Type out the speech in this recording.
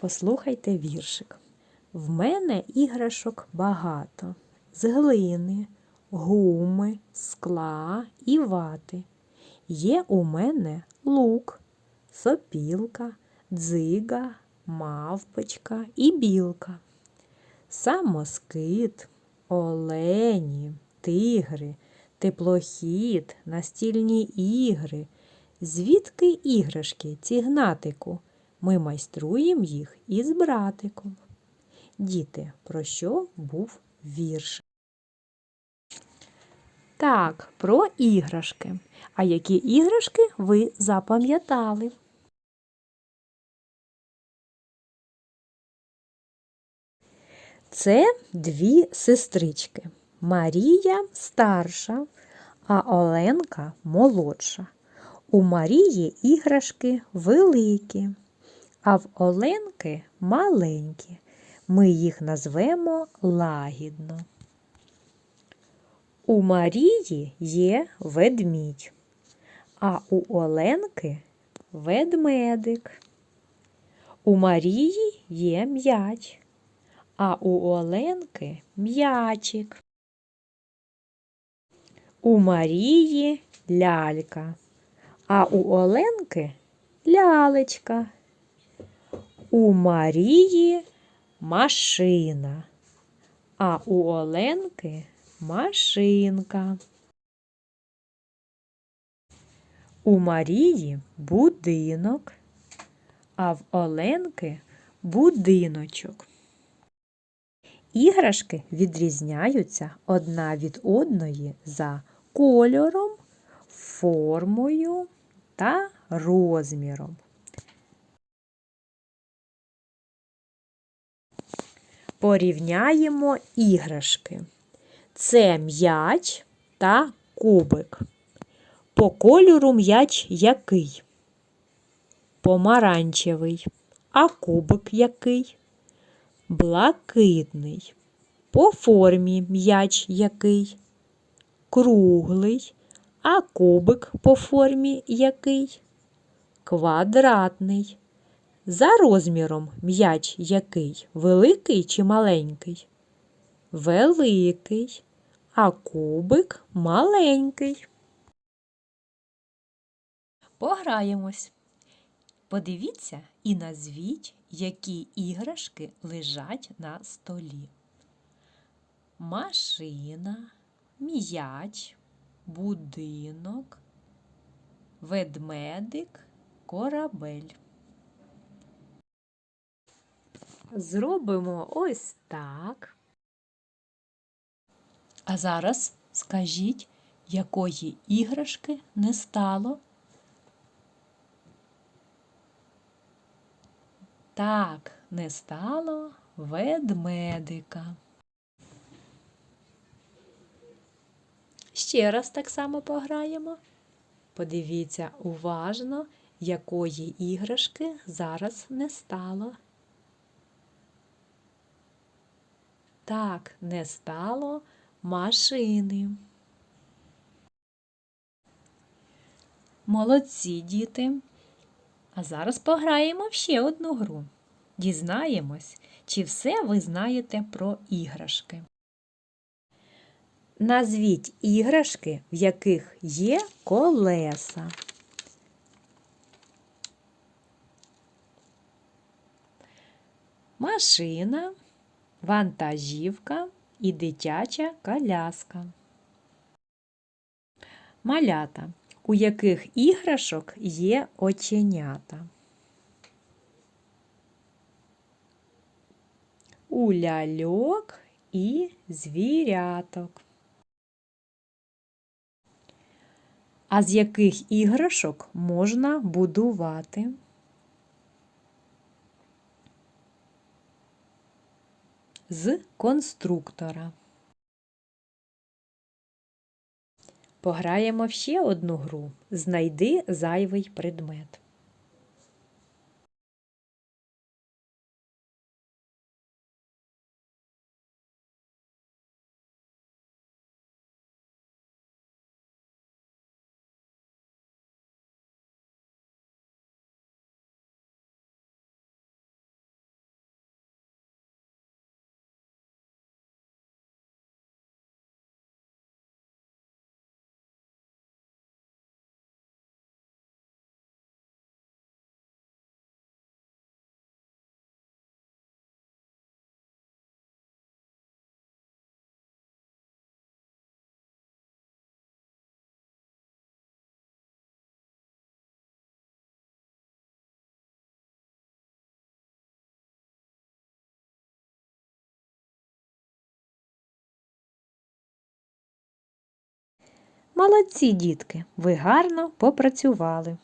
Послухайте віршик. В мене іграшок багато з глини, гуми, скла і вати. Є у мене лук, сопілка, дзига, мавпочка і білка. Самоскид, олені, тигри, теплохід, настільні ігри. Звідки іграшки ці гнатику? Ми майструємо їх із братиком. Діти, про що був вірш? Так, про іграшки. А які іграшки ви запам'ятали? Це дві сестрички. Марія старша, а Оленка молодша. У Марії іграшки великі, а в Оленки маленькі. Ми їх назвемо лагідно. У Марії є ведмідь, а у Оленки ведмедик. У Марії є м'яч, а у Оленки м'ячик. У Марії лялька, а у Оленки лялечка. У Марії машина, а у Оленки машинка. У Марії будинок, а в Оленки будиночок. Іграшки відрізняються одна від одної за кольором, формою та розміром. Порівняємо іграшки. Це м'яч та кубик. По кольору м'яч який? Помаранчевий. А кубик який? Блакитний. По формі м'яч який? Круглий. А кубик по формі який? Квадратний. За розміром м'яч який? Великий чи маленький? Великий, а кубик маленький. Пограємось. Подивіться і назвіть, які іграшки лежать на столі. Машина, м'яч, будинок, ведмедик, корабель. Зробимо ось так. А зараз скажіть, якої іграшки не стало? Так, не стало ведмедика. Ще раз так само пограємо. Подивіться уважно, якої іграшки зараз не стало. Так, не стало машини. Молодці діти. А зараз пограємо в ще одну гру. Дізнаємось, чи все ви знаєте про іграшки. Назвіть іграшки, в яких є колеса. Машина, вантажівка і дитяча коляска. Малята, у яких іграшок є оченята. У ляльок і звіряток. А з яких іграшок можна будувати? З конструктора. Пограємо ще одну гру. Знайди зайвий предмет. Молодці, дітки, ви гарно попрацювали.